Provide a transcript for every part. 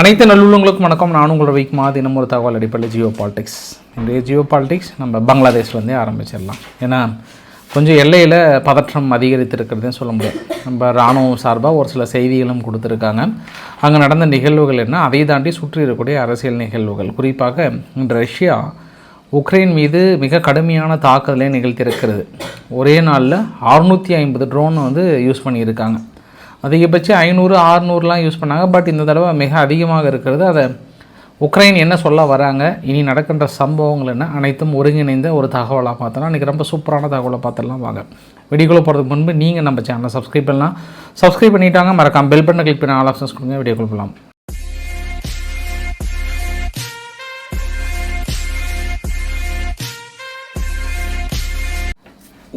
அனைத்து நல்லுள்ளங்களுக்கும் வணக்கம். நான் உங்களோட வைக்குமா தினம் ஒரு தகவல் அடிப்படையில் ஜியோ பாலிடிக்ஸ். இன்றைய ஜியோ பாலிடிக்ஸ் நம்ம பங்களாதேஷ்லேருந்தே ஆரம்பிச்சிடலாம். ஏன்னா கொஞ்சம் எல்லையில் பதற்றம் அதிகரித்திருக்கிறதுன்னு சொல்ல முடியும் நம்ம இராணுவம் சார்பாக ஒரு சில செய்திகளும் கொடுத்துருக்காங்க. அங்கே நடந்த நிகழ்வுகள் என்ன? அதை தாண்டி சுற்றி இருக்கக்கூடிய அரசியல் நிகழ்வுகள். குறிப்பாக இன்று ரஷ்யா உக்ரைன் மீது மிக கடுமையான தாக்குதலை நிகழ்த்தியிருக்கிறது. ஒரே நாளில் அறுநூற்றி ஐம்பது ட்ரோன் வந்து யூஸ் பண்ணியிருக்காங்க. அதிகபட்சம் ஐநூறு ஆறுநூறுலாம் யூஸ் பண்ணாங்க. பட் இந்த தடவை மிக அதிகமாக இருக்கிறது. அதை உக்ரைன் என்ன சொல்ல வராங்க? இனி நடக்கின்ற சம்பவங்கள் என்ன? அனைத்தும் ஒருங்கிணைந்த ஒரு தகவலாக பார்த்தோன்னா இன்றைக்கி ரொம்ப சூப்பரான தகவலை பார்த்துடலாம் வாங்க. வீடியோக்குள்ளே போகிறதுக்கு முன்பு நீங்கள் நம்ம சேனலை சப்ஸ்கிரைப் பண்ணலாம். சப்ஸ்கிரைப் பண்ணிட்டாங்க மறக்காம பெல் பண்ண கிளிக் பண்ண ஆல் ஆப்ஷன்ஸ் கொடுங்க. வீடியோக்குள்ள போகலாம்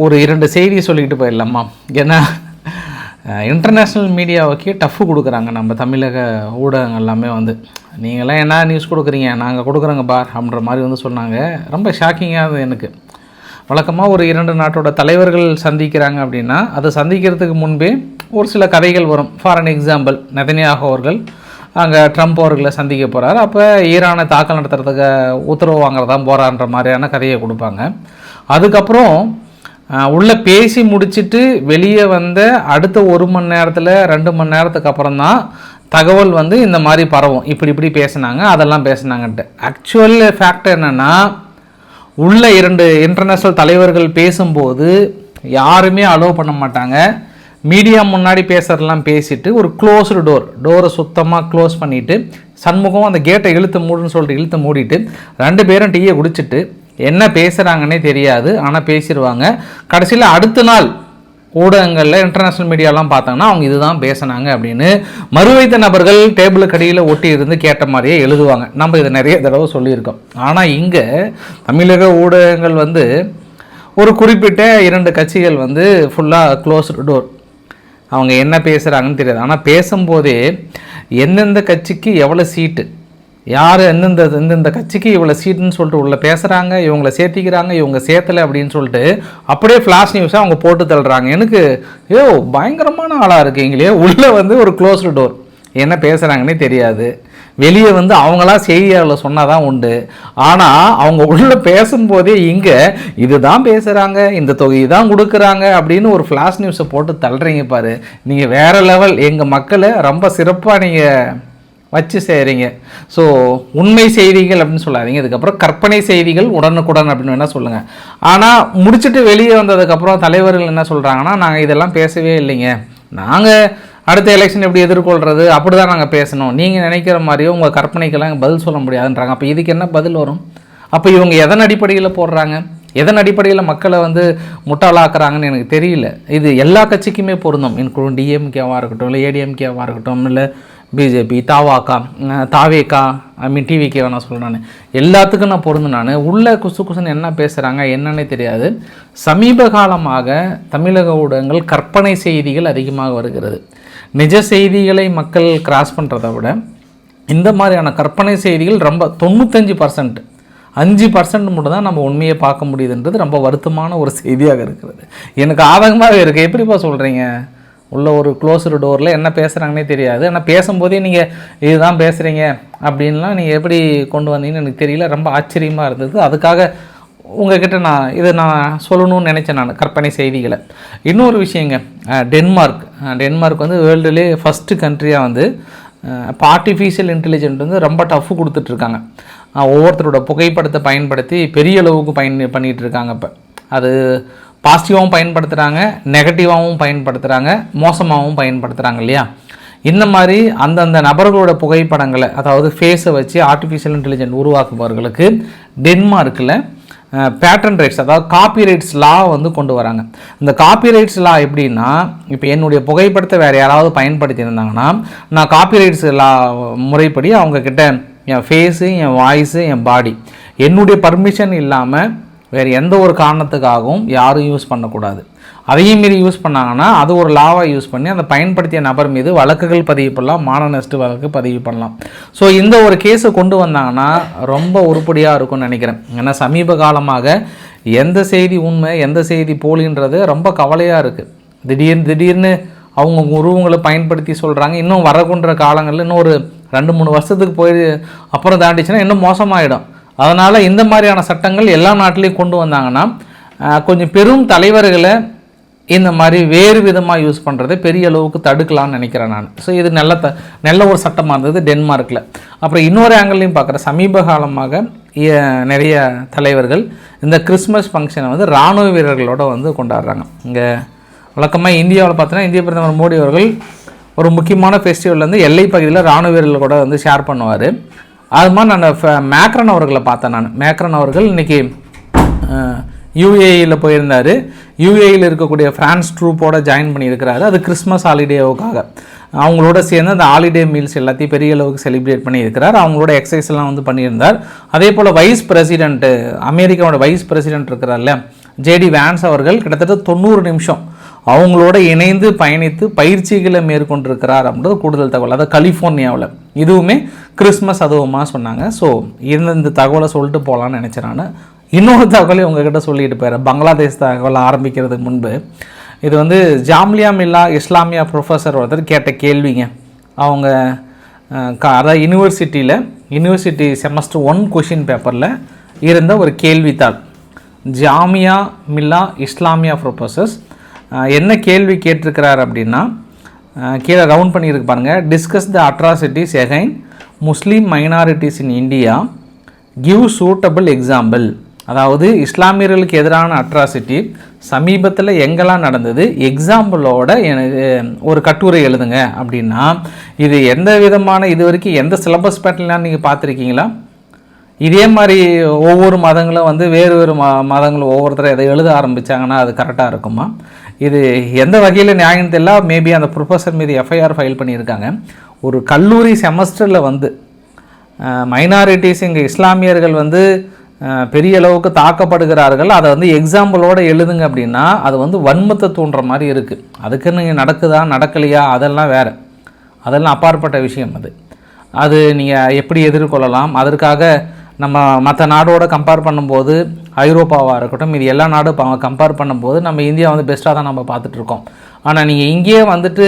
ஒரு இரண்டு செய்தியை சொல்லிக்கிட்டு போயிடலாமா? ஏன்னா இன்டர்நேஷ்னல் மீடியாவுக்கே டஃப்பு கொடுக்குறாங்க. நம்ம தமிழக ஊடகங்கள் எல்லாமே வந்து. நீங்களாம் என்ன நியூஸ் கொடுக்குறீங்க? நாங்கள் கொடுக்குறோங்க பார் அப்படின்ற மாதிரி வந்து சொன்னாங்க. ரொம்ப ஷாக்கிங்காக இருந்தது எனக்கு. வழக்கமாக ஒரு இரண்டு நாட்டோட தலைவர்கள் சந்திக்கிறாங்க அப்படின்னா அதை சந்திக்கிறதுக்கு முன்பே ஒரு சில கதைகள் வரும். ஃபார் அன் எக்ஸாம்பிள் நெதனியாக அவர்கள் அங்கே ட்ரம்ப் அவர்களை சந்திக்க போகிறார் அப்போ ஈரானை தாக்கல் நடத்துறதுக்கு உத்தரவு வாங்குறதான் போகிறான்ற மாதிரியான கதையை கொடுப்பாங்க. அதுக்கப்புறம் உள்ளே பேசி முடிச்சுட்டு வெளியே வந்த அடுத்த ஒரு மணி நேரத்தில் ரெண்டு மணி நேரத்துக்கு அப்புறம் தான் தகவல் வந்து இந்த மாதிரி பரவும். இப்படி இப்படி பேசுனாங்க அதெல்லாம் பேசுனாங்கன்ட்டு. ஆக்சுவல் ஃபேக்ட் என்னென்னா உள்ள இரண்டு இன்டர்நேஷ்னல் தலைவர்கள் பேசும்போது யாருமே அலோவ் பண்ண மாட்டாங்க. மீடியா முன்னாடி பேசுறதெல்லாம் பேசிட்டு ஒரு க்ளோஸ்டு டோர் டோரை சுத்தமாக க்ளோஸ் பண்ணிவிட்டு சண்முகம் அந்த கேட்டை இழுத்து மூடுன்னு சொல்லிட்டு இழுத்து மூடிட்டு ரெண்டு பேரும் டீயை குடிச்சிட்டு என்ன பேசுகிறாங்கன்னே தெரியாது ஆனால் பேசிடுவாங்க கடைசியில் அடுத்த நாள் ஊடகங்களில் இன்டர்நேஷ்னல் மீடியாலாம் பார்த்தாங்கன்னா அவங்க இதுதான் பேசினாங்க அப்படின்னு மறுவைத்த நபர்கள் டேபிளுக்கு அடியில் ஒட்டி இருந்து கேட்ட மாதிரியே எழுதுவாங்க. நம்ம இதை நிறைய தடவை சொல்லியிருக்கோம். ஆனால் இங்கே தமிழக ஊடகங்கள் வந்து ஒரு குறிப்பிட்ட இரண்டு கட்சிகள் வந்து ஃபுல்லாக க்ளோஸ்டு டோர் அவங்க என்ன பேசுகிறாங்கன்னு தெரியாது. ஆனால் பேசும்போதே எந்தெந்த கட்சிக்கு எவ்வளோ சீட்டு யார் எந்தெந்த எந்தெந்த கட்சிக்கு இவ்வளோ சீட்டுன்னு சொல்லிட்டு உள்ள பேசுகிறாங்க இவங்களை சேர்த்திக்கிறாங்க இவங்க சேர்த்தலை அப்படின்னு சொல்லிட்டு அப்படியே ஃப்ளாஷ் நியூஸாக அவங்க போட்டு தள்ளுறாங்க. எனக்கு ஐயோ பயங்கரமான ஆளாக இருக்கீங்களே. உள்ளே வந்து ஒரு க்ளோஸ்டு டோர் என்ன பேசுகிறாங்கன்னே தெரியாது. வெளியே வந்து அவங்களா செய்தியாளர் சொன்னால் தான் உண்டு. ஆனால் அவங்க உள்ளே பேசும்போதே இங்கே இதுதான் பேசுகிறாங்க இந்த தொகையை தான் கொடுக்குறாங்க அப்படின்னு ஒரு ஃப்ளாஷ் நியூஸை போட்டு தள்ளுறீங்க பாரு. நீங்கள் வேறு லெவல் எங்கள் மக்களை ரொம்ப சிறப்பாக நீங்கள் வச்சு செய்கிறீங்க ஸோ உண்மை செய்திகள் அப்படின்னு சொல்லாதீங்க. இதுக்கப்புறம் கற்பனை செய்திகள் உடனுக்குடன் அப்படின்னு வேணால் சொல்லுங்கள் ஆனால் முடிச்சுட்டு வெளியே வந்ததுக்கப்புறம் தலைவர்கள் என்ன சொல்கிறாங்கன்னா நாங்கள் இதெல்லாம் பேசவே இல்லைங்க. நாங்கள் அடுத்த எலெக்ஷன் எப்படி எதிர்கொள்கிறது அப்படி தான் நாங்கள் பேசணும். நீங்கள் நினைக்கிற மாதிரியோ உங்கள் கற்பனைக்கெல்லாம் பதில் சொல்ல முடியாதுன்றாங்க. அப்போ இதுக்கு என்ன பதில் வரும்? அப்போ இவங்க எதன் அடிப்படையில் போடுறாங்க? எதன் அடிப்படையில் மக்களை வந்து முட்டாளாக்குறாங்கன்னு எனக்கு தெரியல. இது எல்லா கட்சிக்குமே பொருந்தும். இன்க்ளூட் டிஎம்கேவாக இருக்கட்டும் இல்லை ஏடிஎம்கேவாக இருக்கட்டும் இல்லை பிஜேபி தாவாக்கா தாவேக்கா ஐ மீன் டிவிக்கே நான் சொல்கிறேன் நான். எல்லாத்துக்கும் நான் பொருந்து நான். உள்ளே குசு குசுன்னு என்ன பேசுகிறாங்க என்னன்னே தெரியாது. சமீப காலமாக தமிழக ஊடகங்கள் கற்பனை செய்திகள் அதிகமாக வருகிறது. நிஜ செய்திகளை மக்கள் கிராஸ் பண்ணுறத விட இந்த மாதிரியான கற்பனை செய்திகள் ரொம்ப தொண்ணூத்தஞ்சு பர்சன்ட் அஞ்சு பர்சன்ட் மட்டும் தான் நம்ம உண்மையை பார்க்க முடியுதுன்றது ரொம்ப வருத்தமான ஒரு செய்தியாக இருக்கிறது. எனக்கு ஆதகமாக இருக்குது எப்படிப்பா சொல்கிறீங்க உள்ள ஒரு க்ளோஸ்டு டோரில் என்ன பேசுகிறாங்கன்னே தெரியாது. ஆனால் பேசும்போதே நீங்கள் இதுதான் பேசுகிறீங்க அப்படின்லாம் நீங்கள் எப்படி கொண்டு வந்தீங்கன்னு எனக்கு தெரியல. ரொம்ப ஆச்சரியமாக இருந்தது. அதுக்காக உங்ககிட்ட நான் இதை நான் சொல்லணும்னு நினச்சேன் நான் கற்பனை செய்திகளை. இன்னொரு விஷயங்க டென்மார்க் டென்மார்க் வந்து வேர்ல்டுலே ஃபஸ்ட்டு கண்ட்ரியாக வந்து இப்போ ஆர்டிஃபிஷியல் இன்டெலிஜென்ட் வந்து ரொம்ப டஃப் கொடுத்துட்ருக்காங்க. ஒவ்வொருத்தரோட புகைப்படத்தை பயன்படுத்தி பெரிய அளவுக்கு பயன் பண்ணிகிட்டு இருக்காங்க இப்போ. அது பாசிட்டிவாகவும் பயன்படுத்துகிறாங்க நெகட்டிவாகவும் பயன்படுத்துகிறாங்க மோசமாகவும் பயன்படுத்துகிறாங்க இல்லையா? இந்த மாதிரி அந்தந்த நபர்களோட புகைப்படங்களை அதாவது ஃபேஸை வச்சு ஆர்டிஃபிஷியல் இன்டெலிஜென்ட் உருவாக்குபவர்களுக்கு டென்மார்க்கில் பேட்டன் ரைட்ஸ் அதாவது காப்பி ரைட்ஸ் லா வந்து கொண்டு வராங்க. இந்த காப்பி ரைட்ஸ் லா எப்படின்னா இப்போ என்னுடைய புகைப்படத்தை வேறு யாராவது பயன்படுத்தியிருந்தாங்கன்னா நான் காப்பி ரைட்ஸ் லா முறைப்படி அவங்கக்கிட்ட என் ஃபேஸு என் வாய்ஸு என் பாடி என்னுடைய பர்மிஷன் இல்லாமல் வேறு எந்த ஒரு காரணத்துக்காகவும் யாரும் யூஸ் பண்ணக்கூடாது. அதையும் மீறி யூஸ் பண்ணாங்கன்னா அது ஒரு லாவாக யூஸ் பண்ணி அந்த பயன்படுத்திய நபர் மீது வழக்குகள் பதிவு பண்ணலாம் மான நஷ்ட வழக்கு பதிவு பண்ணலாம். ஸோ இந்த ஒரு கேஸை கொண்டு வந்தாங்கன்னா ரொம்ப உருப்படியாக இருக்கும்னு நினைக்கிறேன். ஏன்னா சமீப காலமாக எந்த செய்தி உண்மை எந்த செய்தி போலின்றது ரொம்ப கவலையாக இருக்குது திடீர்னு திடீர்னு அவங்க உருவங்களை பயன்படுத்தி சொல்கிறாங்க இன்னும் வரக்குன்ற காலங்களில் இன்னும் ஒரு ரெண்டு மூணு வருஷத்துக்கு போய் அப்புறம் தாண்டிச்சுன்னா இன்னும் மோசமாகிடும் அதனால் இந்த மாதிரியான சட்டங்கள் எல்லா நாட்டிலையும் கொண்டு வந்தாங்கன்னா கொஞ்சம் பெரும் தலைவர்களை இந்த மாதிரி வேறு விதமாக யூஸ் பண்ணுறதை பெரிய அளவுக்கு தடுக்கலாம்னு நினைக்கிறேன் நான். ஸோ இது நல்ல த நல்ல ஒரு சட்டமாக இருந்தது டென்மார்க்கில் அப்புறம் இன்னொரு ஆங்கிள்லையும் பார்க்குறேன். சமீப காலமாக இ- நிறைய தலைவர்கள் இந்த கிறிஸ்மஸ் ஃபங்க்ஷனை வந்து இராணுவ வீரர்களோட வந்து கொண்டாடுறாங்க. இங்கே வழக்கமாக இந்தியாவில் பார்த்தோன்னா இந்திய பிரதமர் மோடி அவர்கள் ஒரு முக்கியமான ஃபெஸ்டிவல் வந்து எல்லை பகுதியில் இராணுவ வீரர்கள் கூட வந்து ஷேர் பண்ணுவார். அது மாதிரி நான் ஃப- மேக்ரன் அவர்களை பார்த்தேன் நான். மேக்ரன் அவர்கள் இன்றைக்கி யூஏஇயில் போயிருந்தார். யுஏயில் இருக்கக்கூடிய ஃப்ரான்ஸ் ட்ரூப்போட ஜாயின் பண்ணியிருக்கிறாரு. அது கிறிஸ்மஸ் ஹாலிடேவுக்காக அவங்களோட சேர்ந்து அந்த ஹாலிடே மீல்ஸ் எல்லாத்தையும் பெரிய அளவுக்கு செலிப்ரேட் பண்ணியிருக்கிறார். அவங்களோட எக்ஸசைஸ் எல்லாம் வந்து பண்ணியிருந்தார். அதே போல் வைஸ் பிரசிடென்ட்டு அமெரிக்காவோட வைஸ் பிரசிடென்ட் இருக்கிறார்ல ஜேடி வேன்ஸ் அவர்கள் கிட்டத்தட்ட தொண்ணூறு நிமிஷம் அவங்களோட இணைந்து பயணித்து பயிற்சிகளை மேற்கொண்டிருக்கிறார் அப்படின்றது கூடுதல் தகவல். அதாவது கலிஃபோர்னியாவில் இதுவுமே கிறிஸ்மஸ் அதுவுமா சொன்னாங்க. ஸோ இந்த இந்த தகவலை சொல்லிட்டு போகலான்னு நினச்சேன் நான். இன்னொரு தகவலை உங்ககிட்ட சொல்லிட்டு போயிடுறேன். பங்களாதேஷ் தகவல் ஆரம்பிக்கிறதுக்கு முன்பு. இது வந்து ஜாம்லியா மில்லா இஸ்லாமியா ப்ரொஃபஸர் ஒருத்தர் கேட்ட கேள்விங்க. அவங்க க- அதாவது யூனிவர்சிட்டியில் யூனிவர்சிட்டி செமஸ்டர் ஒன் கொஷின் பேப்பரில் இருந்த ஒரு கேள்வித்தாள். ஜாமியா மில்லா இஸ்லாமியா ப்ரொஃபஸர்ஸ் என்ன கேள்வி கேட்டிருக்கிறார் அப்படின்னா கீழே ரவுண்ட் பண்ணியிருக்கு பாருங்கள் discuss the atrocities again Muslim minorities in India give suitable example அதாவது இஸ்லாமியர்களுக்கு எதிரான அட்ராசிட்டி சமீபத்தில் எங்கெல்லாம் நடந்தது? எக்ஸாம்பிளோட எனக்கு ஒரு கட்டுரை எழுதுங்க அப்படின்னா இது எந்த விதமான இது வரைக்கும் எந்த சிலபஸ் பேட்டர்லாம் நீங்கள் பார்த்துருக்கீங்களா? இதே மாதிரி ஒவ்வொரு மதங்களும் வந்து வேறு வேறு ம மதங்களும் ஒவ்வொருத்தரும் எதை எழுத ஆரம்பிச்சாங்கன்னா அது கரெக்டாக இருக்குமா? இது எந்த வகையில் நியாயம் தெரியல. மேபி அந்த ப்ரொஃபஸர் மீது எஃப்ஐஆர் ஃபைல் பண்ணியிருக்காங்க. ஒரு கல்லூரி செமஸ்டரில் வந்து மைனாரிட்டிஸ் இங்கே இஸ்லாமியர்கள் வந்து பெரிய அளவுக்கு தாக்கப்படுகிறார்கள். அதை வந்து எக்ஸாம்பிளோடு எழுதுங்க அப்படின்னா அது வந்து வன்மத்தை தூண்டுற மாதிரி இருக்குது அதுக்கு நீங்கள் நடக்குதா நடக்கலையா அதெல்லாம் வேறு. அதெல்லாம் அப்பாற்பட்ட விஷயம் அது. அது நீங்கள் எப்படி எதிர்கொள்ளலாம்? அதற்காக நம்ம மற்ற நாடோட கம்பேர் பண்ணும்போது ஐரோப்பாவாக இருக்கட்டும் இது எல்லா நாடும் கம்பேர் பண்ணும்போது நம்ம இந்தியா வந்து பெஸ்ட்டாக தான் நம்ம பார்த்துட்ருக்கோம் ஆனால் நீங்கள் இங்கேயே வந்துட்டு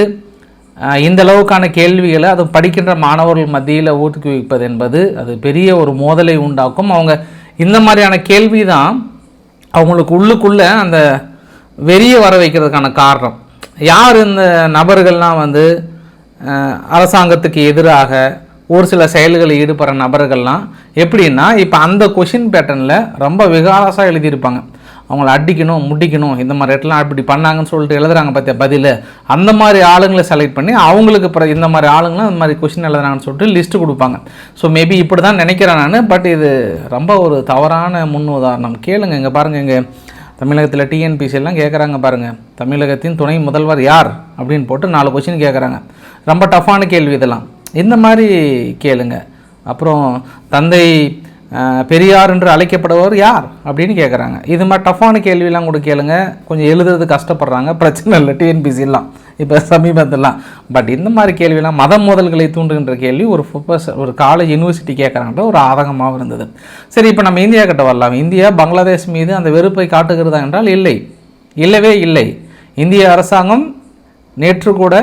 இந்த அளவுக்கான கேள்விகளை அது படிக்கின்ற மாணவர்கள் மத்தியில் ஊக்குவிப்பது என்பது அது பெரிய ஒரு மோதலை உண்டாக்கும். அவங்க இந்த மாதிரியான கேள்வி தான் அவங்களுக்கு உள்ளுக்குள்ளே அந்த வெறிய வர வைக்கிறதுக்கான காரணம். யார் இந்த நபர்கள்லாம் வந்து அரசாங்கத்துக்கு எதிராக ஒரு சில செயல்களில் ஈடுபடுற நபர்கள்லாம் எப்படின்னா இப்போ அந்த கொஷின் பேட்டர்னில் ரொம்ப விகாரசாக எழுதியிருப்பாங்க. அவங்கள அடிக்கணும் முட்டிக்கணும் இந்த மாதிரி இடத்துல இப்படி பண்ணாங்கன்னு சொல்லிட்டு எழுதுறாங்க பார்த்தியா பதில். அந்த மாதிரி ஆளுங்களை செலக்ட் பண்ணி அவங்களுக்கு பிற இந்த மாதிரி ஆளுங்களும் இந்த மாதிரி கொஷின் எழுதுறாங்கன்னு சொல்லிட்டு லிஸ்ட்டு கொடுப்பாங்க. ஸோ மேபி இப்படி தான் நினைக்கிறேன் நான் பட் இது ரொம்ப ஒரு தவறான முன் உதாரணம். கேளுங்க இங்கே பாருங்கள் இங்கே தமிழகத்தில் டிஎன்பிசியெல்லாம் கேட்குறாங்க பாருங்கள் தமிழகத்தின் துணை முதல்வர் யார்? அப்படின்னு போட்டு நாலு கொஷின் கேட்குறாங்க ரொம்ப டஃப்பான கேள்வி இதெல்லாம். இந்த மாதிரி கேளுங்க. அப்புறம் தந்தை பெரியார் என்று அழைக்கப்படுபவர் யார் அப்படின்னு கேட்குறாங்க இது மாதிரி டஃப்பான கேள்வியெலாம் கூட கேளுங்க. கொஞ்சம் எழுதுறது கஷ்டப்படுறாங்க. பிரச்சனை இல்லை டிஎன்பிசிலாம் இப்போ சமீபத்திலாம் பட் இந்த மாதிரி கேள்வியெலாம் மதம் மோதல்களை தூண்டுகின்ற கேள்வி ஒரு ப்ரொஃபஸர் ஒரு காலேஜ் யூனிவர்சிட்டி கேட்குறாங்கன்ற ஒரு ஆதகமாகவும் இருந்தது. சரி இப்போ நம்ம இந்தியா கிட்ட வரலாம். இந்தியா பங்களாதேஷ் மீது அந்த வெறுப்பை காட்டுகிறதா என்றால் இல்லை. இல்லவே இல்லை. இந்திய அரசாங்கம் நேற்று கூட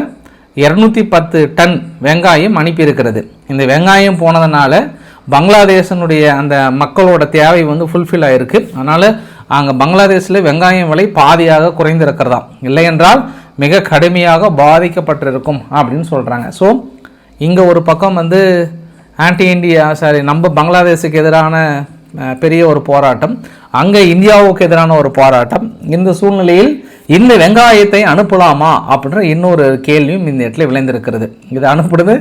இரநூத்தி பத்து டன் வெங்காயம் அனுப்பியிருக்கிறது. இந்த வெங்காயம் போனதுனால பங்களாதேசனுடைய அந்த மக்களோட தேவை வந்து ஃபுல்ஃபில் ஆயிருக்கு. அதனால் அங்கே பங்களாதேஷில் வெங்காயம் விலை பாதியாக குறைந்திருக்கிறதாம். இல்லை என்றால் மிக கடுமையாக பாதிக்கப்பட்டிருக்கும் அப்படின்னு சொல்கிறாங்க ஸோ இங்கே ஒரு பக்கம் வந்து ஆன்டி இண்டியா சாரி நம்ம பங்களாதேஷுக்கு எதிரான பெரிய ஒரு போராட்டம். அங்கே இந்தியாவுக்கு எதிரான ஒரு போராட்டம். இந்த சூழ்நிலையில் இந்த வெங்காயத்தை அனுப்பலாமா அப்படின்ற இன்னொரு கேள்வியும் இந்த இடத்துல விளைந்திருக்கிறது. இது அனுப்புறது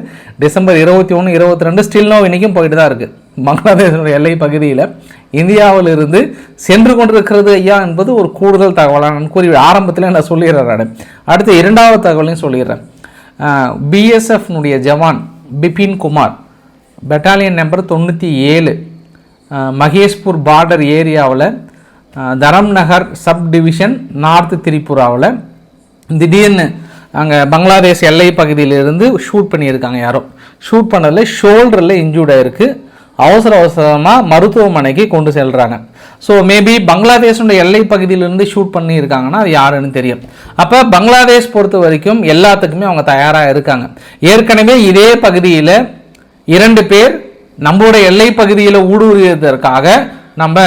டிசம்பர் இருபத்தி ஒன்று இருபத்தி ரெண்டு ஸ்டில் நோ இன்றைக்கும் போயிட்டு தான் இருக்குது பங்களாதேஷனுடைய எல்லை பகுதியில் இந்தியாவிலிருந்து சென்று கொண்டிருக்கிறது ஐயா என்பது ஒரு கூடுதல் தகவலாக நான் கூறி ஆரம்பத்தில் நான் சொல்லிடுறேன் நான். அடுத்து இரண்டாவது தகவலையும் சொல்லிடுறேன். பிஎஸ்எஃப்னுடைய ஜவான் பிபின் குமார் பெட்டாலியன் நம்பர் தொண்ணூற்றி ஏழு மகேஷ்பூர் பார்டர் ஏரியாவில் தரம் நகர் சப் டிவிஷன் நார்த் திரிபுராவில் திடீர்னு அங்கே பங்களாதேஷ் எல்லை பகுதியிலிருந்து ஷூட் பண்ணியிருக்காங்க யாரோ. ஷூட் பண்ணதில் ஷோல்டரில் இன்ஜூர்ட் ஆயிருக்கு. அவசர அவசரமாக மருத்துவமனைக்கு கொண்டு செல்கிறாங்க ஸோ மேபி பங்களாதேஷோட எல்லை பகுதியிலிருந்து ஷூட் பண்ணியிருக்காங்கன்னா அது யாருன்னு தெரியும். அப்போ பங்களாதேஷ் பொறுத்த வரைக்கும் எல்லாத்துக்குமே அவங்க தயாராக இருக்காங்க. ஏற்கனவே இதே பகுதியில் இரண்டு பேர் நம்மளுடைய எல்லை பகுதியில் ஊடுருவதற்காக நம்ம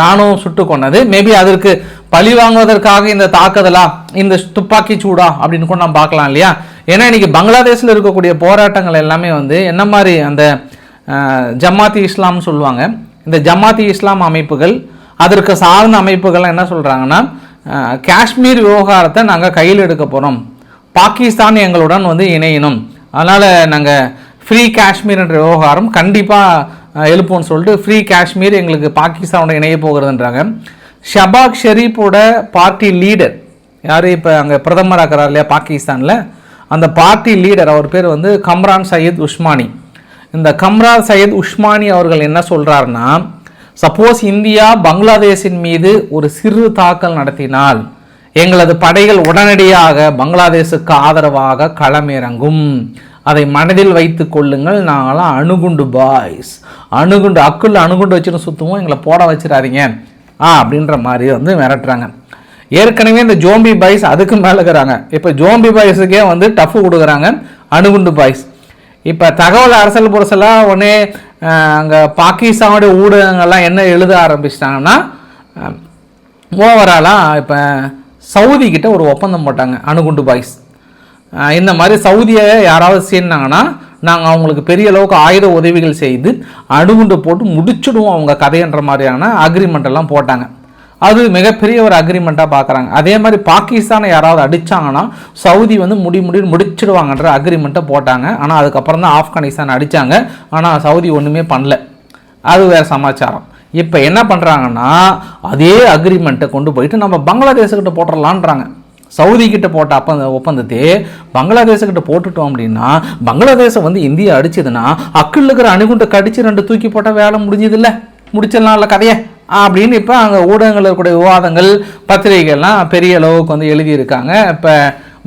ராணுவம் சுட்டு கொண்டது மேபி அதற்கு பழி வாங்குவதற்காக இந்த தாக்குதலா இந்த துப்பாக்கி சூடா அப்படின்னு கூட நம்ம பார்க்கலாம் இல்லையா? ஏன்னா இன்னைக்கு பங்களாதேஷில் இருக்கக்கூடிய போராட்டங்கள் எல்லாமே வந்து என்ன மாதிரி அந்த ஜமாத்தி இஸ்லாம்னு சொல்லுவாங்க. இந்த ஜமாத்தி இஸ்லாம் அமைப்புகள் அதற்கு சார்ந்த அமைப்புகள்லாம் என்ன சொல்கிறாங்கன்னா காஷ்மீர் விவகாரத்தை நாங்கள் கையில் எடுக்க போகிறோம் பாகிஸ்தான் எங்களுடன் வந்து இணையணும். அதனால் நாங்கள் ஃப்ரீ காஷ்மீர் என்ற விவகாரம் கண்டிப்பாக எழுப்போம்னு சொல்லிட்டு ஃப்ரீ காஷ்மீர் எங்களுக்கு பாகிஸ்தானோட இணைய போகிறதுன்றாங்க. ஷபாக் ஷெரீஃபோட பார்ட்டி லீடர் யார் இப்போ அங்கே பிரதமராக இருக்கிறார் இல்லையா பாகிஸ்தானில்? அந்த பார்ட்டி லீடர் அவர் பேர் வந்து கம்ரான் சையத் உஸ்மானி. இந்த கம்ரான் சையத் உஸ்மானி அவர்கள் என்ன சொல்கிறாருன்னா சப்போஸ் இந்தியா பங்களாதேஷின் மீது ஒரு சிறு தாக்கல் நடத்தினால் எங்களது படைகள் உடனடியாக பங்களாதேஷுக்கு ஆதரவாக களமிறங்கும். அதை மனதில் வைத்து கொள்ளுங்கள். நாங்களாம் அணுகுண்டு பாய்ஸ் அணுகுண்டு அக்குள்ள அணுகுண்டு வச்சுட்டு சுற்றுவோம் எங்களை போட வச்சிடாதீங்க. ஆ அப்படின்ற மாதிரி வந்து மிரட்டுறாங்க. ஏற்கனவே இந்த ஜோம்பி பாய்ஸ் அதுக்கு மேலே இருக்கிறாங்க. இப்போ ஜோம்பி பாய்ஸுக்கே வந்து டஃப் கொடுக்குறாங்க. அணுகுண்டு பாய்ஸ் இப்போ தகவல் அரசியல் புரசலாக உடனே அங்கே பாகிஸ்தானுடைய ஊடகங்கள்லாம் என்ன எழுத ஆரம்பிச்சிட்டாங்கன்னா ஓவராலாக இப்போ சவுதி கிட்ட ஒரு ஒப்பந்தம் போட்டாங்க. அணுகுண்டு பாய்ஸ் இந்த மாதிரி சவுதியை யாராவது சேர்ந்தாங்கன்னா நாங்கள் அவங்களுக்கு பெரிய அளவுக்கு ஆயுத உதவிகள் செய்து அணுகுண்டு போட்டு முடிச்சிடுவோம் அவங்க கதைன்ற மாதிரியான அக்ரிமெண்ட் எல்லாம் போட்டாங்க. அது மிகப்பெரிய ஒரு அக்ரிமெண்ட்டாக பார்க்குறாங்க அதே மாதிரி பாகிஸ்தானை யாராவது அடித்தாங்கன்னா சவுதி வந்து முடி முடி முடிச்சிடுவாங்கன்ற அக்ரிமெண்ட்டை போட்டாங்க. ஆனால் அதுக்கப்புறம் தான் ஆப்கானிஸ்தான் அடித்தாங்க ஆனால் சவுதி ஒன்றுமே பண்ணல. அது வேறு சமாச்சாரம். இப்போ என்ன பண்ணுறாங்கன்னா அதே அக்ரிமெண்ட்டை கொண்டு போயிட்டு நம்ம பங்களாதேஷுக்கிட்ட போட்டுடலான்றாங்க சவுதி கிட்ட போட்ட அப்ப ஒப்பந்தத்தை பங்களாதேஷுக்கிட்ட போட்டுட்டோம் அப்படின்னா பங்களாதேஷை வந்து இந்தியா அடிச்சதுன்னா அக்கில் இருக்கிற அணுகுண்டை கடிச்சு ரெண்டு தூக்கி போட்டால் வேலை முடிஞ்சது இல்லை முடிச்சிடலாம் இல்லை கதையை? அப்படின்னு இப்போ அங்கே ஊடகங்களில் இருக்கக்கூடிய விவாதங்கள் பத்திரிகைகள்லாம் பெரிய அளவுக்கு வந்து எழுதியிருக்காங்க. இப்போ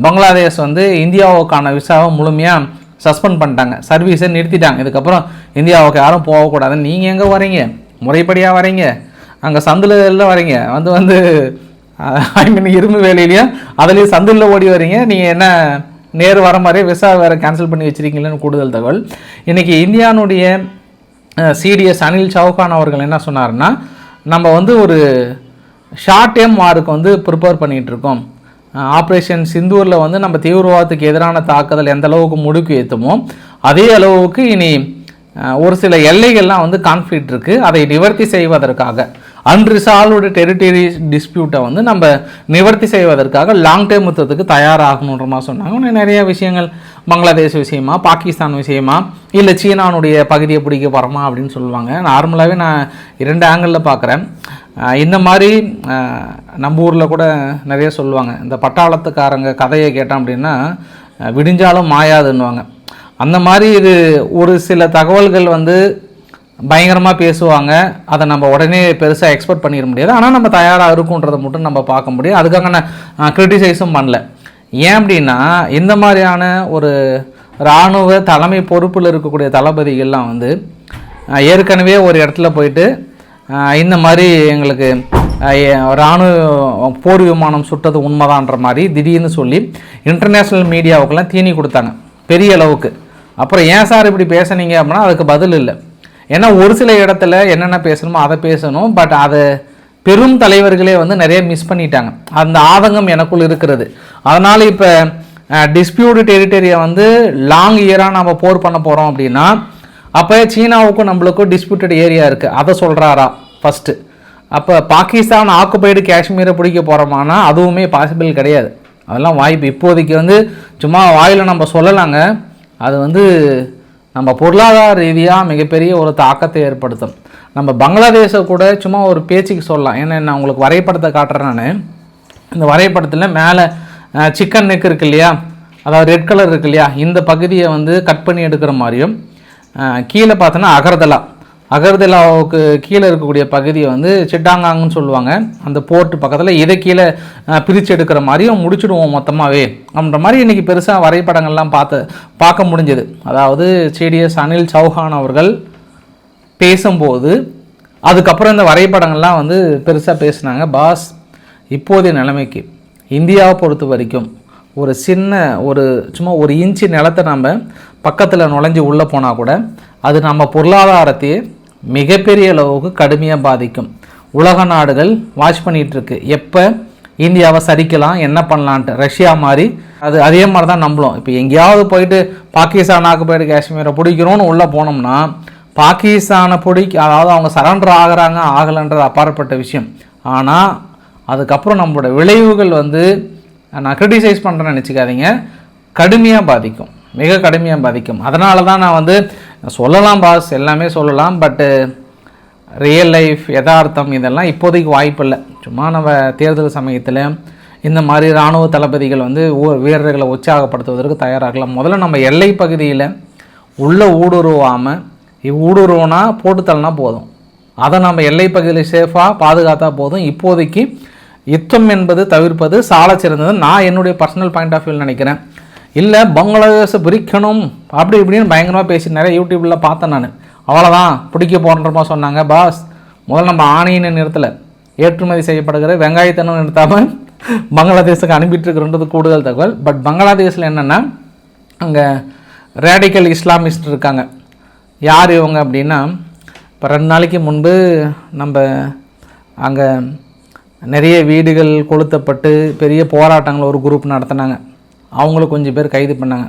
பங்களாதேஷ் வந்து இந்தியாவுக்கான விசாவை முழுமையாக சஸ்பெண்ட் பண்ணிட்டாங்க. சர்வீஸை நிறுத்திட்டாங்க. இதுக்கப்புறம் இந்தியாவுக்கு யாரும் போகக்கூடாதுன்னு நீங்கள் எங்கே வரீங்க? முறைப்படியாக வரீங்க? அங்கே சந்தில் எல்லாம் வரீங்க? வந்து வந்து ஐ மீன் இரும்பு வேலையிலையும் அதுலேயும் சந்தில் ஓடி வரீங்க. நீங்கள் என்ன நேர் வர மாதிரியே விசா வேறு கேன்சல் பண்ணி வச்சிருக்கீங்களேன்னு கூடுதல் தகவல். இன்றைக்கி இந்தியானுடைய சிடிஎஸ் அனில் சவுகான் அவர்கள் என்ன சொன்னார்னா நம்ம வந்து ஒரு ஷார்ட் டேம் வாருக்கு வந்து ப்ரிப்பேர் பண்ணிகிட்ருக்கோம் ஆப்ரேஷன் சிந்தூரில் வந்து நம்ம தீவிரவாதத்துக்கு எதிரான தாக்குதல் எந்த அளவுக்கு முடுக்கி ஏற்றுமோ அதே அளவுக்கு இனி ஒரு சில எல்லைகள்லாம் வந்து கான்ஃப்ளிக்ட் இருக்குது அதை நிவர்த்தி செய்வதற்காக. அன்ரிசால்வ்டு டெரிட்டரி டிஸ்பியூட்டை வந்து நம்ம நிவர்த்தி செய்வதற்காக லாங் டேர்ம் யுத்தத்துக்கு தயாராகணுன்ற மாதிரி சொன்னாங்க. இன்னும் நிறைய விஷயங்கள் பங்களாதேஷ் விஷயமா பாகிஸ்தான் விஷயமா இல்லை சீனானுடைய பகுதியை பிடிக்க போகிறோமா அப்படின்னு சொல்லுவாங்க. நார்மலாகவே நான் இரண்டு ஆங்கிளில் பார்க்குறேன். இந்த மாதிரி நம்ம ஊரில் கூட நிறைய சொல்லுவாங்க. இந்த பட்டாளத்துக்காரங்க கதையை கேட்டோம் அப்படின்னா விடிஞ்சாலும் மாயாதுன்னுவாங்க. அந்த மாதிரி இது ஒரு சில தகவல்கள் வந்து பயங்கரமாக பேசுவாங்க. அதை நம்ம உடனே பெருசாக எக்ஸ்பெக்ட் பண்ணிட முடியாது. ஆனால் நம்ம தயாராக இருக்குன்றதை மட்டும் நம்ம பார்க்க முடியும். அதுக்காக நான் க்ரிட்டிசைஸும் பண்ணல. ஏன் அப்படின்னா இந்த மாதிரியான ஒரு இராணுவ தலைமை பொறுப்பில் இருக்கக்கூடிய தளபதிகள்லாம் வந்து ஏற்கனவே ஒரு இடத்துல போயிட்டு இந்த மாதிரி எங்களுக்கு இராணுவ போர் விமானம் சுட்டது உண்மைதான்ற மாதிரி திடீர்னு சொல்லி இன்டர்நேஷ்னல் மீடியாவுக்கெல்லாம் தீனி கொடுத்தாங்க. பெரிய அளவுக்கு. அப்புறம் ஏன் சார் இப்படி பேசுனீங்க அப்படின்னா அதுக்கு பதில் இல்லை. ஏன்னா ஒரு சில இடத்துல என்னென்ன பேசணுமோ அதை பேசணும். பட் அதை பெரும் தலைவர்களே வந்து நிறைய மிஸ் பண்ணிட்டாங்க. அந்த ஆதங்கம் எனக்குள் இருக்கிறது. அதனால் இப்போ டிஸ்பியூட் டெரிட்டரியை வந்து லாங் இயராக நம்ம போர் பண்ண போகிறோம் அப்படின்னா அப்போ சீனாவுக்கும் நம்மளுக்கும் டிஸ்பியூட்டட் ஏரியா இருக்குது அதை சொல்கிறாரா ஃபஸ்ட்டு அப்போ பாகிஸ்தான் ஆக்குபைடு காஷ்மீரை பிடிக்க போகிறோமானா அதுவுமே பாசிபிள் கிடையாது. அதெல்லாம் வாய்ப்பு. இப்போதைக்கு வந்து சும்மா வாயில் நம்ம சொல்லலாங்க. அது வந்து நம்ம பொருளாதார ரீதியாக மிகப்பெரிய ஒரு தாக்கத்தை ஏற்படுத்தும். நம்ம பங்களாதேஷை கூட சும்மா ஒரு பேச்சுக்கு சொல்லலாம். ஏன்னா நான் உங்களுக்கு வரைபடத்தை காட்டுறேன் நான். இந்த வரைபடத்தில் மேலே சிக்கன் நெக் இருக்கு இல்லையா? அதாவது ரெட் கலர் இருக்கு இல்லையா? இந்த பகுதியை வந்து கட் பண்ணி எடுக்கிற மாதிரியும் கீழே பார்த்தோன்னா அகர்தலா. அகர்தலாவுக்கு கீழே இருக்கக்கூடிய பகுதியை வந்து சிட்டாங்காங்னு சொல்லுவாங்க. அந்த போர்ட்டு பக்கத்தில் இதை கீழே பிரித்து எடுக்கிற மாதிரியும் முடிச்சுடுவோம் மொத்தமாகவே அப்படின்ற மாதிரி இன்றைக்கி பெருசாக வரைபடங்கள்லாம் பார்த்து பார்க்க முடிஞ்சது. அதாவது சிடிஎஸ் அனில் சௌஹான் அவர்கள் பேசும்போது அதுக்கப்புறம் இந்த வரைபடங்கள்லாம் வந்து பெருசாக பேசுனாங்க. பாஸ் இப்போதைய நிலைமைக்கு இந்தியாவை பொறுத்த வரைக்கும் ஒரு சின்ன ஒரு சும்மா ஒரு இன்ச்சு நிலத்தை நம்ம பக்கத்தில் நுழைஞ்சு உள்ளே போனால் கூட அது நம்ம பொருளாதாரத்தையே மிகப்பெரிய அளவுக்கு கடுமையாக பாதிக்கும். உலக நாடுகள் வாட்ச் பண்ணிகிட்ருக்கு எப்போ இந்தியாவை சரிக்கலாம் என்ன பண்ணலான்ட்டு. ரஷ்யா மாதிரி. அது அதே மாதிரி தான் நம்பலும் இப்போ எங்கேயாவது போயிட்டு பாகிஸ்தானாக்கு போயிட்டு காஷ்மீரை பிடிக்கிறோன்னு உள்ளே போனோம்னா பாகிஸ்தானை பிடிக்க அதாவது அவங்க சரண்டர் ஆகுறாங்க ஆகலைன்றது அப்பாற்பட்ட விஷயம். ஆனால் அதுக்கப்புறம் நம்மளோட விளைவுகள் வந்து நான் க்ரிட்டிசைஸ் பண்ணுறேன்னு நினச்சிக்காதீங்க. கடுமையாக பாதிக்கும். மிக கடுமையாக பாதிக்கும். அதனால தான் நான் வந்து சொல்லலாம் பாஸ் எல்லாமே சொல்லலாம் பட்டு ரியல் லைஃப் யதார்த்தம் இதெல்லாம் இப்போதைக்கு வாய்ப்பில்லை சும்மா நம்ம தேர்தல் சமயத்தில் இந்த மாதிரி இராணுவ தளபதிகள் வந்து ஊ- வீரர்களை உற்சாகப்படுத்துவதற்கு தயாராகலாம். முதல்ல நம்ம எல்லை பகுதியில் உள்ளே ஊடுருவாமல் ஊடுருவனா போட்டு போதும். அதை நம்ம எல்லை பகுதியில் சேஃபாக பாதுகாத்தா போதும். இப்போதைக்கு யுத்தம் என்பது தவிர்ப்பது சால சிறந்தது நான் என்னுடைய பர்சனல் பாயிண்ட் ஆஃப் வியூவில் நினைக்கிறேன். இல்லை பங்களாதேஷை பிரிக்கணும் அப்படி இப்படின்னு பயங்கரமாக பேசி நிறைய யூடியூப்பில் பார்த்தேன் நான். அவ்வளோதான் பிடிக்க போகிறன்றமா சொன்னாங்க. பாஸ் முதல்ல நம்ம ஆணையின நிறுத்தலை ஏற்றுமதி செய்யப்படுகிற வெங்காயத்தனம் நிறுத்தாமல் பங்களாதேஷுக்கு அனுப்பிட்டு கூடுதல் தகவல். பட் பங்களாதேஷில் என்னென்னா அங்கே ரேடிக்கல் இஸ்லாமிஸ்ட் இருக்காங்க. யார் இவங்க அப்படின்னா இப்போ ரெண்டு நாளைக்கு முன்பு நம்ம அங்கே நிறைய வீடுகள் கொளுத்தப்பட்டு பெரிய போராட்டங்கள் ஒரு குரூப் நடத்தினாங்க. அவங்களும் கொஞ்சம் பேர் கைது பண்ணாங்க.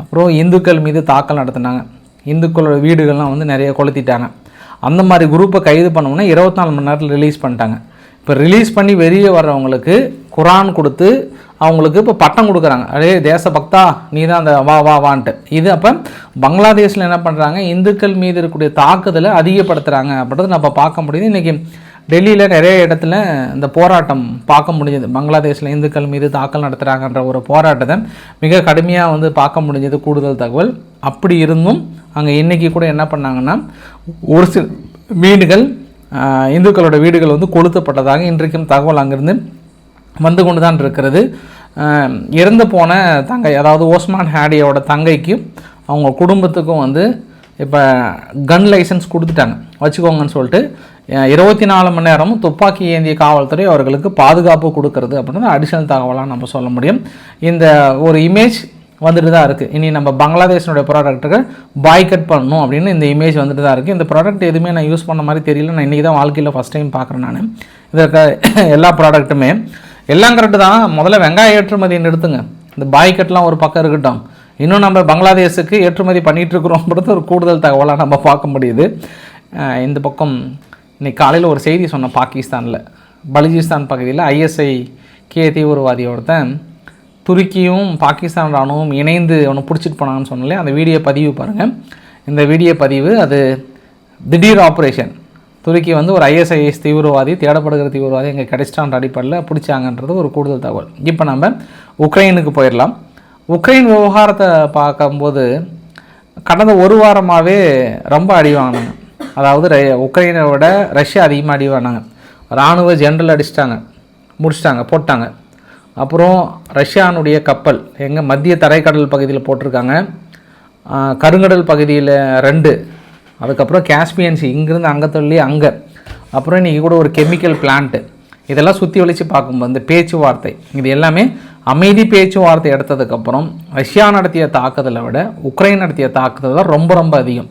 அப்புறம் இந்துக்கள் மீது தாக்கல் நடத்தினாங்க. இந்துக்களோட வீடுகள்லாம் வந்து நிறைய கொளுத்திட்டாங்க. அந்த மாதிரி குரூப்பை கைது பண்ணோம்னா இருபத்தி நாலு மணி நேரத்தில் ரிலீஸ் பண்ணிட்டாங்க. இப்போ ரிலீஸ் பண்ணி வெளியே வர்றவங்களுக்கு குரான் கொடுத்து அவங்களுக்கு இப்போ பட்டம் கொடுக்குறாங்க. அடே தேசபக்தா நீ தான் அந்த வா வா வான்ட்டு. இது அப்போ பங்களாதேஷில் என்ன பண்ணுறாங்க இந்துக்கள் மீது இருக்கக்கூடிய தாக்குதலை அதிகப்படுத்துகிறாங்க அப்படின்றது நம்ம பார்க்க முடியுது. இன்றைக்கி டெல்லியில் நிறைய இடத்துல இந்த போராட்டம் பார்க்க முடிஞ்சது. பங்களாதேஷில் இந்துக்கள் மீது தாக்கல் நடத்துகிறாங்கன்ற ஒரு போராட்டத்தை மிக கடுமையாக வந்து பார்க்க முடிஞ்சது கூடுதல் தகவல். அப்படி இருந்தும் அங்கே இன்றைக்கி கூட என்ன பண்ணாங்கன்னா ஒரு சில வீடுகள் இந்துக்களோட வீடுகள் வந்து கொளுத்தப்பட்டதாக இன்றைக்கும் தகவல் அங்கேருந்து வந்து கொண்டு தான் இருக்கிறது இறந்து போன தங்கை அதாவது ஓஸ்மான் ஹேடியோட தங்கைக்கும் அவங்க குடும்பத்துக்கும் வந்து இப்போ கன் லைசன்ஸ் கொடுத்துட்டாங்க. வச்சுக்கோங்கன்னு சொல்லிட்டு இருபத்தி நாலு மணி நேரமும் துப்பாக்கி ஏந்திய காவல்துறை அவர்களுக்கு பாதுகாப்பு கொடுக்கறது அப்படின்றது அடிஷனல் தகவலாக நம்ம சொல்ல முடியும். இந்த ஒரு இமேஜ் வந்துட்டு தான் இருக்குது இனி நம்ம பங்களாதேஷனுடைய ப்ராடக்ட்டுக்கு பாய்கட் பண்ணணும் அப்படின்னு இந்த இமேஜ் வந்துட்டு தான் இருக்குது இந்த ப்ராடக்ட் எதுவுமே நான் யூஸ் பண்ண மாதிரி தெரியல. நான் இன்றைக்கி தான் வாழ்க்கையில் ஃபஸ்ட் டைம் பார்க்குறேன் நான். இதற்கு எல்லா ப்ராடக்ட்டுமே எல்லாம் கரெக்டு தான். முதல்ல வெங்காய ஏற்றுமதி நிறுத்துங்க. இந்த பாய்கட்லாம் ஒரு பக்கம் இருக்கட்டும். இன்னும் நம்ம பங்களாதேஷுக்கு ஏற்றுமதி பண்ணிகிட்ருக்குறோம்ன்றது ஒரு கூடுதல் தகவலாக நம்ம பார்க்க முடியுது. இந்த பக்கம் இன்னைக்கு காலையில் ஒரு செய்தி சொன்னோம் பாகிஸ்தானில். பலுச்சிஸ்தான் பகுதியில் ஐஎஸ்ஐ கே தீவிரவாதியோடத்தன் துருக்கியும் பாகிஸ்தான் ராணுவம் இணைந்து அவனை பிடிச்சிட்டு போனாங்கன்னு சொன்னாலே அந்த வீடியோ பதிவு பாருங்கள் இந்த வீடியோ பதிவு அது திடீர் ஆப்ரேஷன். துருக்கி வந்து ஒரு ஐஎஸ்ஐஎஸ் தீவிரவாதி தேடப்படுகிற தீவிரவாதி எங்கள் கிடைச்சிட்டான்ற அடிப்படையில் பிடிச்சாங்கன்றது ஒரு கூடுதல் தகவல். இப்போ நம்ம உக்ரைனுக்கு போயிடலாம். உக்ரைன் விவகாரத்தை பார்க்கும்போது கடந்த ஒரு வாரமாகவே ரொம்ப அடி வாங்கினாங்க. அதாவது ர- உக்ரைனை விட ரஷ்யா அதிகமாக அடி வாங்கினாங்க. இராணுவ ஜென்ரல் அடிச்சிட்டாங்க. முடிச்சிட்டாங்க போட்டாங்க. அப்புறம் ரஷ்யானுடைய கப்பல் எங்கள் மத்திய தரைக்கடல் பகுதியில் போட்டிருக்காங்க. கருங்கடல் பகுதியில் ரெண்டு. அதுக்கப்புறம் காஸ்பியன்சி இங்கேருந்து அங்கே தள்ளி அங்கே. அப்புறம் இன்றைக்கி கூட ஒரு கெமிக்கல் பிளான்ட்டு இதெல்லாம் சுற்றி வலிச்சு பார்க்கும்போது இந்த பேச்சுவார்த்தை இது எல்லாமே அமைதி பேச்சுவார்த்தை எடுத்ததுக்கப்புறம் ரஷ்யா நடத்திய தாக்குதலை விட உக்ரைன் நடத்திய தாக்குதல் தான் ரொம்ப ரொம்ப அதிகம்.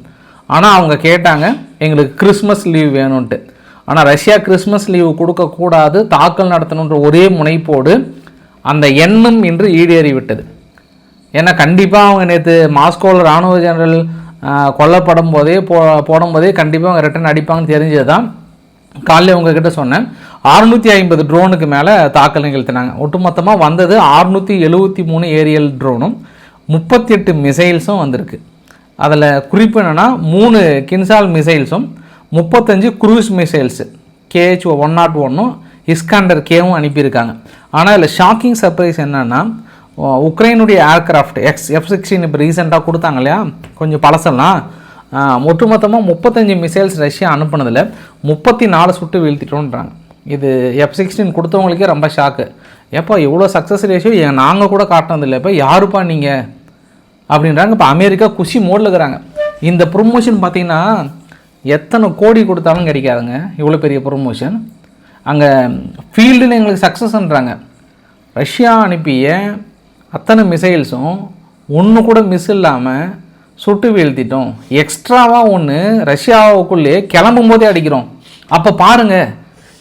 ஆனால் அவங்க கேட்டாங்க எங்களுக்கு கிறிஸ்மஸ் லீவ் வேணும்ன்ட்டு. ஆனால் ரஷ்யா கிறிஸ்மஸ் லீவு கொடுக்கக்கூடாது தாக்கல் நடத்தணுன்ற ஒரே முனைப்போடு அந்த எண்ணம் இன்று ஈடேறிவிட்டது. ஏன்னா கண்டிப்பாக அவங்க நேற்று மாஸ்கோவில் ராணுவ ஜெனரல் கொல்லப்படும் போதே போ போடும்போதே கண்டிப்பாக அவங்க ரிட்டர்ன் அடிப்பாங்கன்னு தெரிஞ்சது தான் காலையில் உங்ககிட்ட சொன்னேன் அறுநூற்றி ஐம்பது ட்ரோனுக்கு மேலே தாக்கல் நிகழ்த்தினாங்க. ஒட்டுமொத்தமாக வந்தது அறுநூற்றி எழுபத்தி மூணு ஏரியல் ட்ரோனும் முப்பத்தி எட்டு மிசைல்ஸும் வந்திருக்கு. அதில் குறிப்பு என்னென்னா மூணு கின்சால் மிசைல்ஸும் முப்பத்தஞ்சு cruise missiles KH one naught ஒன்னும் இஸ்காண்டர் கேவும் அனுப்பியிருக்காங்க. ஆனால் இதில் ஷாக்கிங் சர்ப்ரைஸ் என்னென்னா உக்ரைனுடைய ஏர்கிராஃப்ட் எக்ஸ் எஃப் சிக்ஸ்டீன் இப்போ ரீசெண்டாக கொடுத்தாங்க இல்லையா? கொஞ்சம் பழசெல்லாம். ஒட்டுமொத்தமாக முப்பத்தஞ்சு மிசைல்ஸ் ரஷ்யா அனுப்புனதில் முப்பத்தி நாலு சுட்டு வீழ்த்திட்டோன்றாங்க. இது எஃப் சிக்ஸ்டீன் கொடுத்தவங்களுக்கே ரொம்ப ஷாக்கு எப்போ இவ்வளோ சக்ஸஸ் ரேஷியோ நாங்கள் கூட காட்டினதில்லை. இப்போ யாருப்பா நீங்கள் அப்படின்றாங்க. இப்போ அமெரிக்கா குஷி மோடில் இருக்கிறாங்க. இந்த ப்ரொமோஷன் பார்த்தீங்கன்னா எத்தனை கோடி கொடுத்தாலும் கிடைக்காதுங்க. இவ்வளோ பெரிய ப்ரொமோஷன் அங்கே ஃபீல்டில் எங்களுக்கு சக்ஸஸ்ன்றாங்க ரஷ்யா அனுப்பிய அத்தனை மிசைல்ஸும் ஒன்று கூட மிஸ் இல்லாமல் சுட்டு வீழ்த்திட்டோம். எக்ஸ்ட்ராவாக ஒன்று ரஷ்யாவுக்குள்ளே கிளம்பும் போதே அடிக்கிறோம். அப்போ பாருங்கள்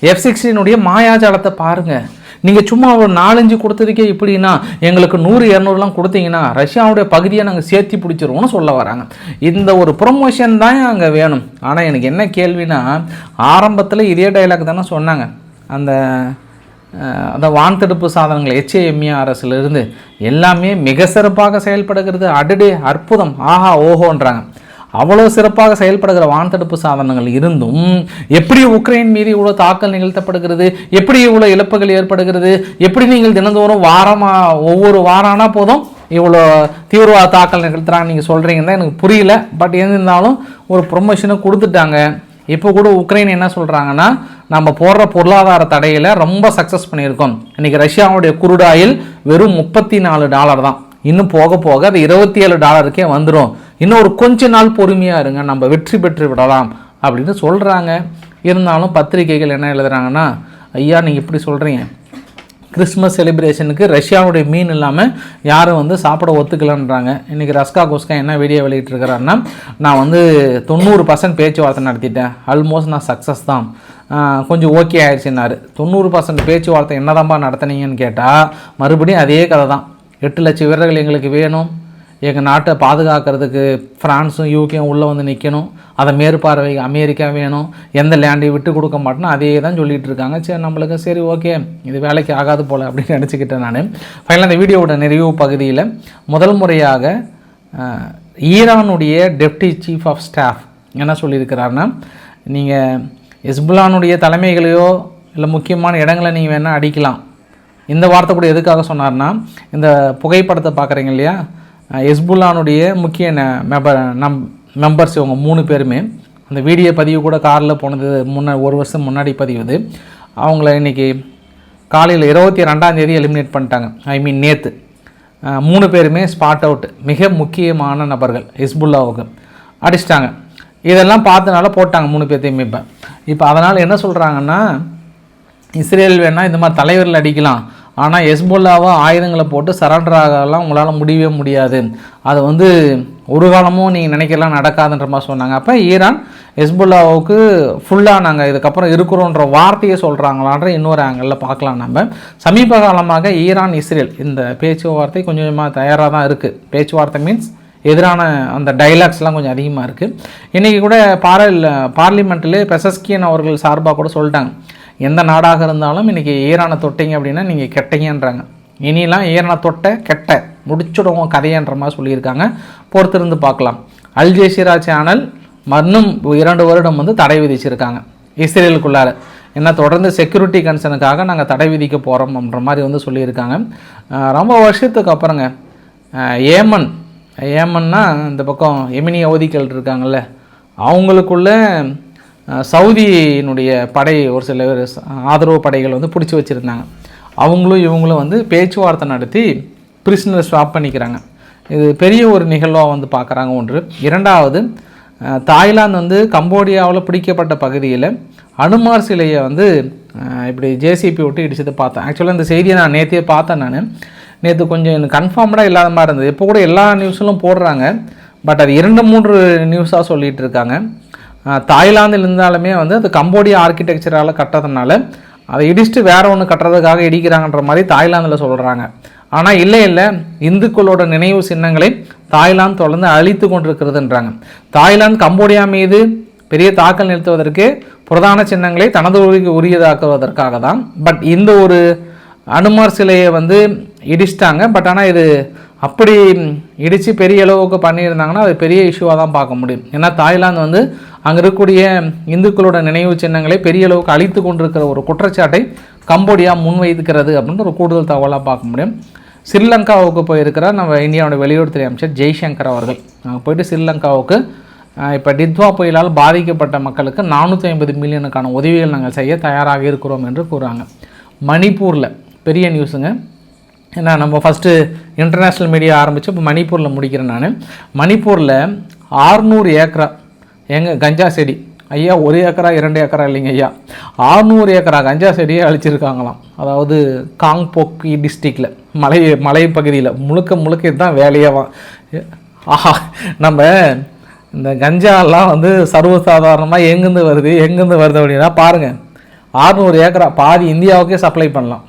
எஃப் சிக்ஸ்டீனுடைய மாயாஜாலத்தை பாருங்கள் நீங்கள் சும்மா ஒரு நாலஞ்சு கொடுத்ததுக்கே இப்படின்னா எங்களுக்கு நூறு இரநூறுலாம் கொடுத்தீங்கன்னா ரஷ்யாவுடைய பகுதியை நாங்கள் சேர்த்தி பிடிச்சிருவோம்னு சொல்ல வராங்க. இந்த ஒரு ப்ரொமோஷன் தான் அங்கே வேணும். ஆனால் எனக்கு என்ன கேள்வினா ஆரம்பத்தில் இதே டைலாக் தானே சொன்னாங்க. அந்த அந்த வான்தடுப்பு சாதனங்கள் ஹெச்ஏஎம்இஆர்எஸ்லேருந்து எல்லாமே மிக சிறப்பாக செயல்படுகிறது. அடுடே அற்புதம். ஆஹா ஓஹோன்றாங்க. அவ்வளோ சிறப்பாக செயல்படுகிற வான்தடுப்பு சாதனங்கள் இருந்தும் எப்படி உக்ரைன் மீது இவ்வளோ தாக்கல் நிகழ்த்தப்படுகிறது எப்படி இவ்வளோ இழப்புகள் ஏற்படுகிறது எப்படி நீங்கள் தினந்தோறும் வாரமாக ஒவ்வொரு வாரானா போதும் இவ்வளோ தீவிரவாத தாக்கல் நிகழ்த்துறாங்க நீங்கள் சொல்கிறீங்கன்னு தான் எனக்கு புரியல. பட் இருந்தாலும் ஒரு ப்ரொமோஷனை கொடுத்துட்டாங்க. இப்போ கூட உக்ரைன் என்ன சொல்கிறாங்கன்னா நம்ம போடுற பொருளாதார தடையில் ரொம்ப சக்ஸஸ் பண்ணியிருக்கோம். இன்றைக்கி ரஷ்யாவுடைய குருடாயில் வெறும் முப்பத்தி நாலு டாலர் தான். இன்னும் போக போக அது இருபத்தி ஏழு டாலருக்கே வந்துடும் இன்னும் ஒரு கொஞ்ச நாள் பொறுமையாக இருங்க நம்ம வெற்றி பெற்று விடலாம் அப்படின்னு சொல்கிறாங்க இருந்தாலும் பத்திரிகைகள் என்ன எழுதுகிறாங்கன்னா ஐயா நீங்கள் இப்படி சொல்கிறீங்க கிறிஸ்மஸ் செலிப்ரேஷனுக்கு ரஷ்யாவுடைய மீன் இல்லாமல் யாரும் வந்து சாப்பிட ஒத்துக்கலன்றாங்க. இன்றைக்கி ரஸ்கா கோஸ்கா என்ன வீடியோ வெளியிட்டிருக்கிறாருன்னா நான் வந்து தொண்ணூறு பர்சன்ட் பேச்சுவார்த்தை நடத்திட்டேன். ஆல்மோஸ்ட் நான் சக்ஸஸ் தான். கொஞ்சம் ஓகே ஆயிடுச்சுன்னாரு. தொண்ணூறு பர்சன்ட் பேச்சுவார்த்தை என்னதான்பா நடத்துனீங்கன்னு கேட்டால் மறுபடியும் அதே கதை தான் எட்டு லட்சம் வீரர்கள் எங்களுக்கு வேணும். எங்கள் நாட்டை பாதுகாக்கிறதுக்கு ஃப்ரான்ஸும் யூகேயும் உள்ளே வந்து நிற்கணும் அதை மேற்பார்வை அமெரிக்கா வேணும். எந்த லேண்டையும் விட்டு கொடுக்க மாட்டேன்னு அதே தான் சொல்லிட்டு இருக்காங்க. சரி நம்மளுக்கு சரி ஓகே இது வேலைக்கு ஆகாது போல் அப்படின்னு நினச்சிக்கிட்டேன் நான். ஃபைனலாக இந்த வீடியோவோட நிறைவு பகுதியில் முதல் முறையாக ஈரானுடைய டெப்டி சீஃப் ஆஃப் ஸ்டாஃப் என்ன சொல்லியிருக்கிறாருன்னா நீங்கள் இஸ்புல்லானுடைய தலைமைகளையோ இல்லை முக்கியமான இடங்களை நீங்கள் வேணால் அடிக்கலாம். இந்த வார்த்தை கூட எதுக்காக சொன்னார்னா இந்த புகைப்படத்தை பார்க்குறீங்க இல்லையா? எஸ்புல்லானுடைய முக்கிய மெம்பர் நம் மெம்பர்ஸ் இவங்க மூணு பேருமே. அந்த வீடியோ பதிவு கூட காரில் போனது முன்ன ஒரு வருஷம் முன்னாடி பதிவுது அவங்கள இன்னைக்கு காலையில் இருபத்தி ரெண்டாம் தேதி எலிமினேட் பண்ணிட்டாங்க. ஐ மீன் நேற்று மூணு பேருமே ஸ்பாட் அவுட் மிக முக்கியமான நபர்கள் ஹிஸ்புல்லாவுக்கு அடிச்சிட்டாங்க. இதெல்லாம் பார்த்தனால போட்டாங்க மூணு பேர்த்தையுமே இப்போ. இப்போ அதனால் என்ன சொல்கிறாங்கன்னா இஸ்ரேல் வேணால் இந்த மாதிரி தலைவர்கள் அடிக்கலாம். ஆனால் எஸ்போல்லாவை ஆயுதங்களை போட்டு சரண்டர் ஆகலாம் உங்களால் முடியவே முடியாது. அது வந்து ஒரு காலமும் நீங்கள் நினைக்கலாம் நடக்காதுன்ற மாதிரி சொன்னாங்க. அப்போ ஈரான் ஹெஸ்புல்லாவுக்கு ஃபுல்லாக நாங்கள் இதுக்கப்புறம் இருக்கிறோன்ற வார்த்தையை சொல்கிறாங்களான்ற இன்னொரு ஆங்கிளில் பார்க்கலாம் நம்ம. சமீப காலமாக ஈரான் இஸ்ரேல் இந்த பேச்சுவார்த்தை கொஞ்சம் கொஞ்சமாக தயாராக தான் இருக்குது பேச்சுவார்த்தை மீன்ஸ் எதிரான அந்த டைலாக்ஸ்லாம் கொஞ்சம் அதிகமாக இருக்குது இன்றைக்கி கூட பாரல் பார்லிமெண்ட்டிலே பெசஸ்கியன் அவர்கள் சார்பாக கூட சொல்லிட்டாங்க. எந்த நாடாக இருந்தாலும் இன்றைக்கி ஈரானை தொட்டிங்க அப்படின்னா நீங்கள் கெட்டீங்கன்றாங்க. இனிலாம் ஈரானை தொட்ட கெட்ட முடிச்சுடுவோம் கதையன்ற மாதிரி சொல்லியிருக்காங்க. பொறுத்திருந்து பார்க்கலாம். அல் ஜெசீரா சேனல் மன்னும் இரண்டு வருடம் வந்து தடை விதிச்சிருக்காங்க. இஸ்ரேலுக்குள்ளார. ஏன்னா தொடர்ந்து செக்யூரிட்டி கன்சர்னுக்காக நாங்கள் தடை விதிக்க போகிறோம்ன்ற மாதிரி வந்து சொல்லியிருக்காங்க. ரொம்ப வருஷத்துக்கு அப்புறங்க. ஏமன். ஏமன்னா இந்த பக்கம் எமினி அவதிகள் இருக்காங்கல்ல. அவங்களுக்குள்ள சவுதியினுடைய படை ஒரு சில பேர் ஆதரவு படைகள் வந்து பிடிச்சி வச்சுருந்தாங்க. அவங்களும் இவங்களும் வந்து பேச்சுவார்த்தை நடத்தி பிரிஸ்னர் ஸ்வாப் பண்ணிக்கிறாங்க. இது பெரிய ஒரு நிகழ்வாக வந்து பார்க்குறாங்க ஒன்று. இரண்டாவது தாய்லாந்து வந்து கம்போடியாவில் பிடிக்கப்பட்ட பகுதியில் அனுமார் சிலையை வந்து இப்படி ஜேசிபி விட்டு இடிச்சதை பார்த்தேன். ஆக்சுவலாக இந்த செய்தியை நான் நேற்றே பார்த்தேன் நான். நேற்று கொஞ்சம் எனக்கு கன்ஃபார்ம்டாக இல்லாத மாதிரி இருந்தது. இப்போ கூட எல்லா நியூஸ்லும் போடுறாங்க. பட் அது இரண்டு மூன்று நியூஸாக சொல்லிகிட்டு இருக்காங்க. தாய்லாந்தில் இருந்தாலுமே வந்து அது கம்போடியா ஆர்கிடெக்சரால் கட்டதுனால அதை இடிச்சுட்டு வேற ஒன்று கட்டுறதுக்காக இடிக்கிறாங்கன்ற மாதிரி தாய்லாந்தில் சொல்கிறாங்க ஆனால் இல்லை இல்லை. இந்துக்களோட நினைவு சின்னங்களை தாய்லாந்து தொடர்ந்து அழித்து கொண்டிருக்கிறதுன்றாங்க. தாய்லாந்து கம்போடியா மீது பெரிய தாக்கல் நிறுத்துவதற்கு பிரதான சின்னங்களை தனது உரி- உரியதாக்குவதற்காக தான். பட் இந்த ஒரு அனுமார் சிலையை வந்து இடிச்சிட்டாங்க. பட் ஆனால் இது அப்படி இடித்து பெரிய அளவுக்கு பண்ணியிருந்தாங்கன்னா அது பெரிய இஷ்யூவாக தான் பார்க்க முடியும். ஏன்னா தாய்லாந்து வந்து அங்கே இருக்கக்கூடிய இந்துக்களோட நினைவு சின்னங்களை பெரிய அளவுக்கு அழித்து கொண்டிருக்கிற ஒரு குற்றச்சாட்டை கம்போடியா முன்வைக்கிறது அப்படின்னு ஒரு கூடுதல் தகவலாக பார்க்க முடியும். ஸ்ரீலங்காவுக்கு போயிருக்கிறார் நம்ம இந்தியாவோட வெளியுறவுத்துறை அமைச்சர் ஜெய்சங்கர் அவர்கள். அங்கே போயிட்டு ஸ்ரீலங்காவுக்கு இப்போ டித்வா புயலால் பாதிக்கப்பட்ட மக்களுக்கு நானூற்றி ஐம்பது மில்லியனுக்கான உதவிகள் நாங்கள் செய்ய தயாராக இருக்கிறோம் என்று கூறுறாங்க மணிப்பூரில் பெரிய நியூஸுங்க. ஏன்னா நம்ம ஃபஸ்ட்டு இன்டர்நேஷ்னல் மீடியா ஆரம்பித்து இப்போ மணிப்பூரில் முடிக்கிறேன் நான். மணிப்பூரில் ஆறுநூறு ஏக்கரா எங்க கஞ்சா செடி? ஐயா ஒரு ஏக்கரா இரண்டு ஏக்கரா இல்லைங்க ஐயா. ஆறுநூறு ஏக்கரா கஞ்சா செடியே அழிச்சிருக்காங்களாம். அதாவது காங்போக்கி டிஸ்ட்ரிக்டில் மலை மலை பகுதியில். முழுக்க முழுக்க இதுதான் வேலையாவாம் ஆஹா நம்ம இந்த கஞ்சாலாம் வந்து சர்வசாதாரணமாக எங்கேருந்து வருது எங்கேருந்து வருது அப்படின்னா பாருங்கள் ஆறுநூறு ஏக்கரா பாதி இந்தியாவுக்கே சப்ளை பண்ணலாம்.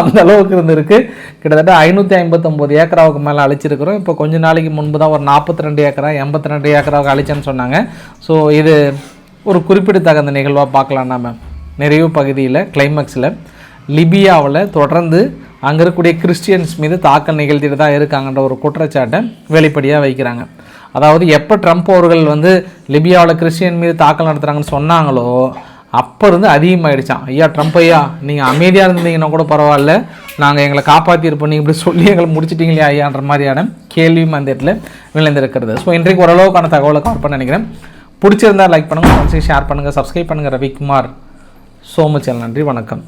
அந்த அளவுக்கு இருந்திருக்கு. கிட்டத்தட்ட ஐநூற்றி ஐம்பத்தொம்போது ஏக்கராவுக்கு மேலே அழிச்சிருக்கிறோம். இப்போ கொஞ்ச நாளைக்கு முன்பு தான் ஒரு நாற்பத்தி ரெண்டு ஏக்கரா எண்பத்தி ரெண்டு ஏக்கராவுக்கு அழிச்சேன்னு சொன்னாங்க. ஸோ இது ஒரு குறிப்பிடத்தகுந்த நிகழ்வாக பார்க்கலாம் நாம. நிறைவு பகுதியில் கிளைமேக்ஸில் லிபியாவில் தொடர்ந்து அங்கே இருக்கக்கூடிய கிறிஸ்டியன்ஸ் மீது தாக்கல் நிகழ்த்திட்டு தான் இருக்காங்கன்ற ஒரு குற்றச்சாட்டை வெளிப்படையாக வைக்கிறாங்க. அதாவது எப்போ ட்ரம்ப் அவர்கள் வந்து லிபியாவில் கிறிஸ்டியன் மீது தாக்கல் நடத்துகிறாங்கன்னு சொன்னாங்களோ அப்போ இருந்து அதிகமாகிடுச்சான் ஐயா ட்ரம்ப் ஐயா நீங்கள் அமைதியாக இருந்தீங்கன்னா கூட பரவாயில்ல. நாங்கள் எங்களை காப்பாற்றியிருப்போம் நீங்கள் இப்படி சொல்லி எங்களை முடிச்சிட்டிங்களே ஐயான்ற மாதிரியான கேள்வியும் அந்த இடத்துல விளைந்திருக்கிறது ஸோ இன்றைக்கு ஓரளவுக்கான தகவலை கவர் பண்ண நினைக்கிறேன். பிடிச்சிருந்தா லைக் பண்ணுங்கள் ஷேர் பண்ணுங்கள் சப்ஸ்கிரைப் பண்ணுங்கள் ரவிக்குமார் சோமச்சல் நன்றி வணக்கம்.